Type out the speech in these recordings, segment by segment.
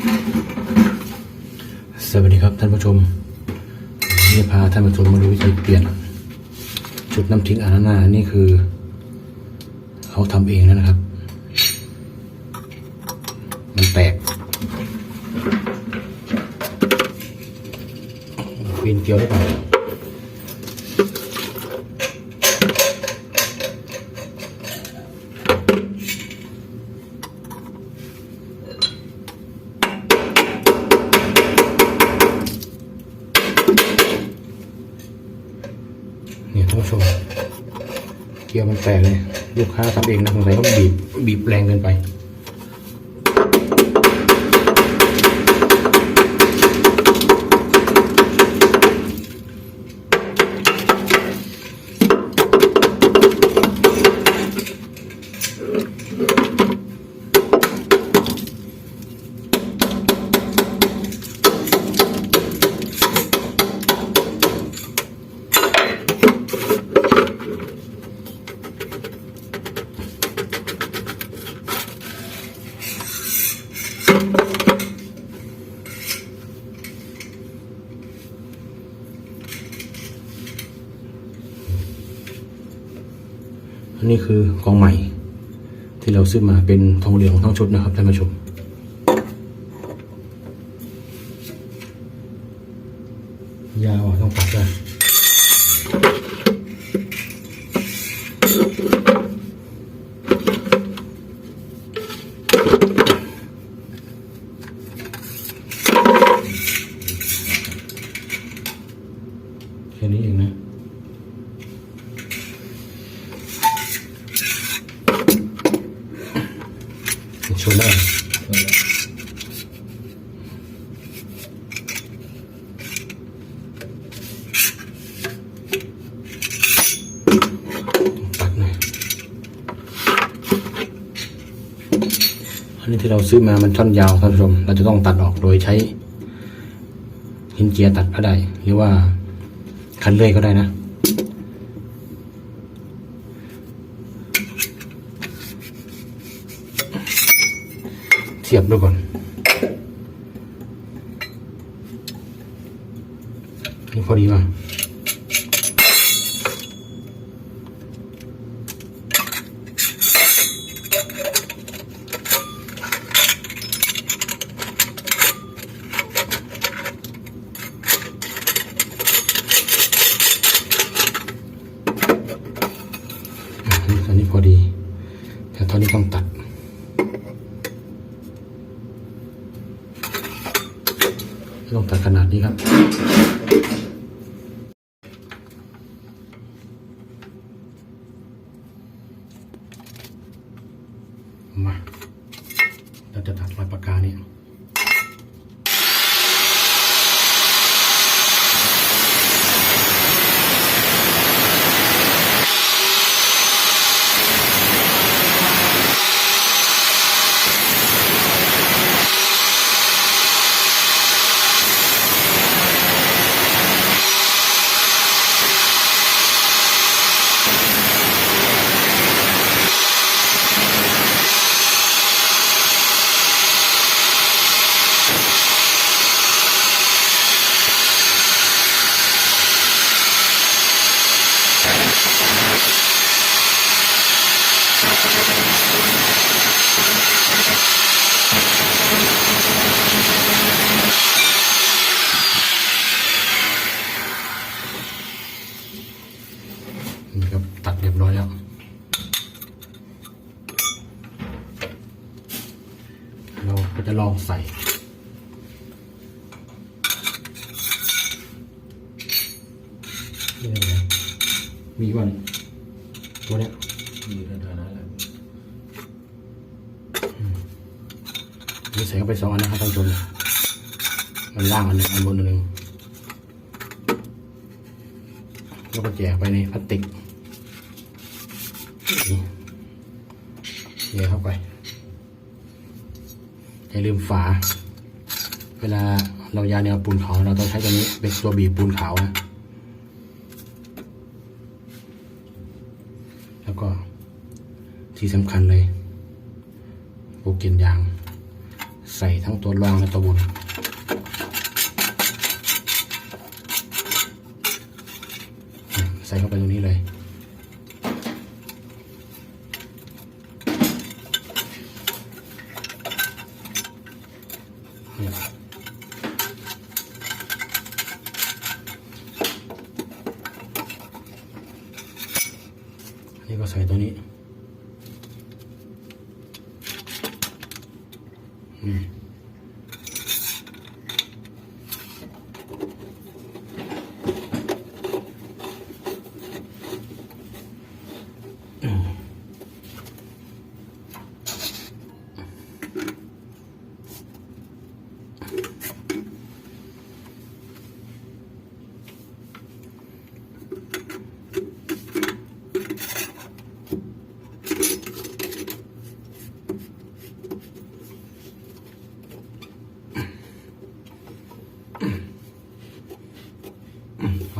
สวัสดีครับท่านผู้ชมวันนี่พาท่านผู้ชมมาดูวิธีเปลี่ยน จุดน้ำทิ้งอานานานี่คือ เขาทำเองแล้วนะครับ มันแตกปีนเกลียวได้เปล่าเนี่ยท่านผู้ชม เกลียวมันแตกเลย ลูกค้าทำเองนะสงสัยเขาบีบบีบแรงเกินไป คือกองใหม่ ที่เราซื้อมาเป็นทองเหลืองทั้งชุดนะครับท่านผู้ชมยาวอะต้องปัดด้วยแค่นี้เองนะ ตัดหน่อยอันนี้ที่เราซื้อมามันท่อนยาวท่านผู้ชม เราจะต้องตัดออกโดยใช้หินเจียตัดก็ได้ หรือว่าคันเลื่อยก็ได้นะ เทียบดูก่อนนี่พอดีมาอะนี่ตอนนี้พอดี แต่ตอนนี้ต้องตัด ลงตั ดีครับ มา เราจะตัดรอยปากกาเนี่ยนี่ครับตัดเรียบร้อยแล้วเราก็จะลองใส่นี่นะมีก่อนตัวเนี้ยมีระดับนั้นแหละ นี่ ใส่เข้าไปสองอันนะครับท่านผู้ชมมันล่างอันหนึ่งอันบนอันหนึ่งแล้วก็แจกไปในพลาสติกนี่แยกเข้าไปอย่าลืมฝา เวลาเรายาแนวปูนขาวเราต้องใช้ตัวนี้เป็นตัวบีบปูนขาวนะแล้วก็ที่สำคัญเลยโปรเกนยาง ใส่ทั้งตัวล่างและตัวบนใส่เข้าไปตรงนี้เลย นี่ยนี่ก็ใส่ตัวนี้ อื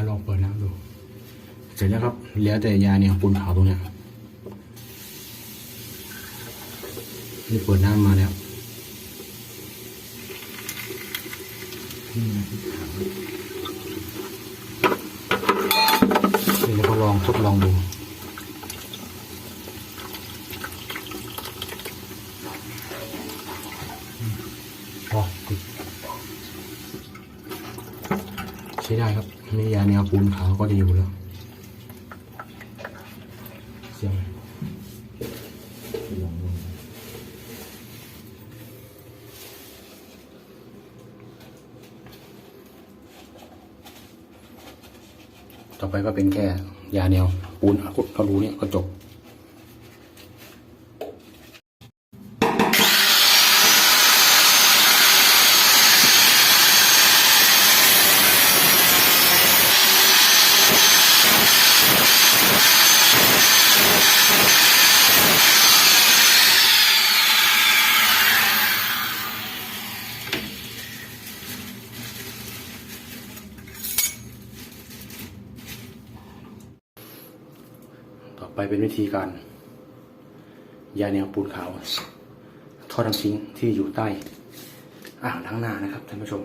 มาลองเปิดน้ำดู เสร็จแล้วครับเหลือแต่ยาเนี่ยปูนขาวตรงเนี้ยนี่เปิดน้ำมาแล้วนี่เราก็ลองทดลองดู พอติดใช้ได้ครับนี่ยาแนวปูนขาวก็ดีอยู่แล้วเสียงต่อไปก็เป็นแค่ยาแนวปูนอะก็รู้เนี่ยก็จบ ต่อ ไปเป็นวิธีการยาแนวปูนขาวท่อน้ำทิ้งที่อยู่ใต้อ่างล้างหน้านะครับท่านผู้ชม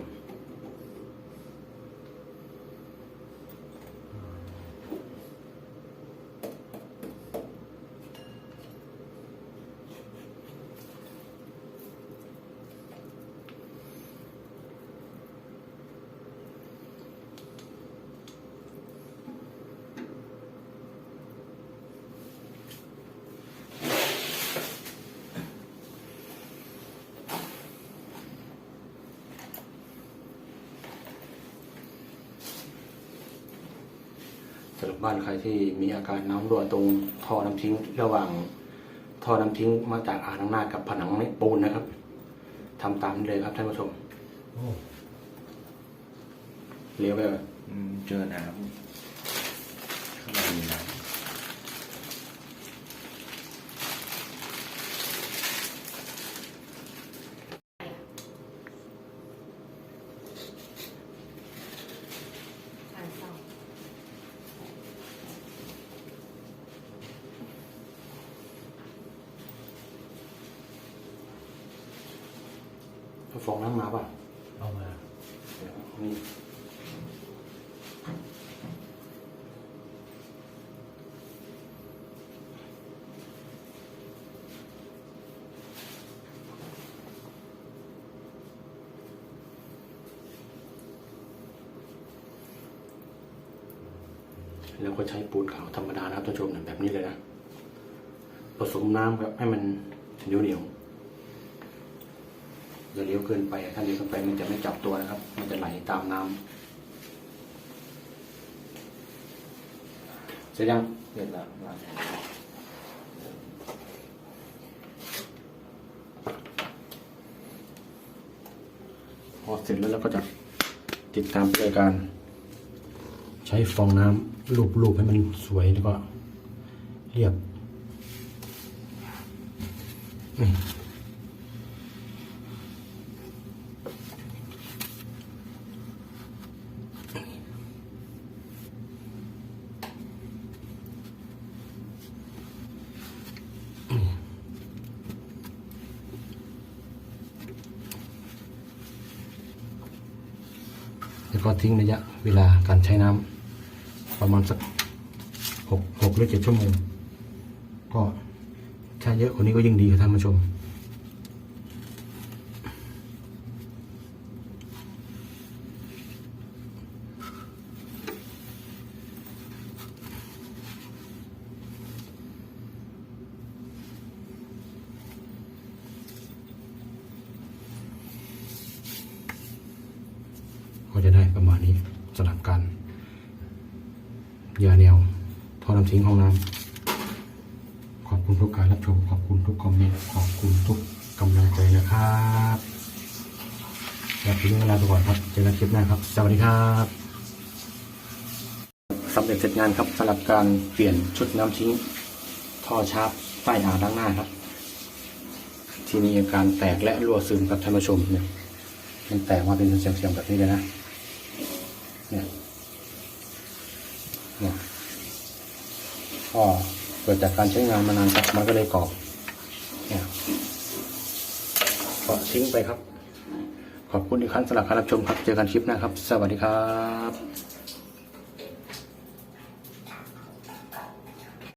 บบ้านใครที่มีอาการน้ำรั่วตรงท่อน้ำทิ้งระหว่างท่อน้ำทิ้งมาจากอ่างล้างหน้ากับผนังปูนนะครับทำตามนี้เลยครับท่านผู้ชมโอ้เลี้ยวไปเลยอืมเจอน้ำข้างในมีน้ก เอาฟองน้ำมาป่ะำเอามาเดี๋ยวนี่แล้วก็ใช้ปูนขาวธรรมดานะครับท่านผู้ชมเนี่ยแบบนี้เลยนะ ผสมน้ำครับให้มันเหนียวเหนียวๆ อย่าเลี้ยวเกินไปถ้าเลี้ยวเกินไปมันจะไม่จับตัวนะครับ มันจะไหลตามน้ำเสร็จยังเสร็จแล้วพอเสร็จแล้วเราก็จะติดตามโดยการ ใช้ฟองน้ำลูบๆให้มันสวยแล้วก็เรียบ อืม แล้วก็ทิ้งระยะเวลาการใช้น้ำประมาณสักหกหกหรือเจ็ดชั่วโมง ก็ถ้าเยอะกว่านี้ก็ยิ่งดีครับท่านผู้ชม ก็จะได้ประ มาณนี้สำหรับการยาแนวท่อน้ำทิ้งห้องน้ำขอบคุณทุกการรับชมขอบคุณทุกคอมเมนต์ขอบคุณทุกกำลังใจนะครับอยากทิ้งเวลาไปก่อนครับเจอกันคลิปหน้าครับ สวัสดีครับสำเร็จเสร็จงานครับสำหรับการเปลี่ยนชุดน้ำทิ้งท่อชาร์ปใต้อ่างล้างหน้าครับ ที่มีอาการแตกและรั่วซึมครับท่านผู้ชมเนี่ยมันแตกมาเป็นเสียงๆแบบนี้เลยนะ เนี่ยเนี่ยก็เกิดจากการใช้งานมานานครับมันก็เลยกรอบเนี่ยก็ทิ้งไปครับ ขอบคุณอีกครั้งสำหรับการรับชมครับ เจอกันคลิปหน้าครับ สวัสดีครับ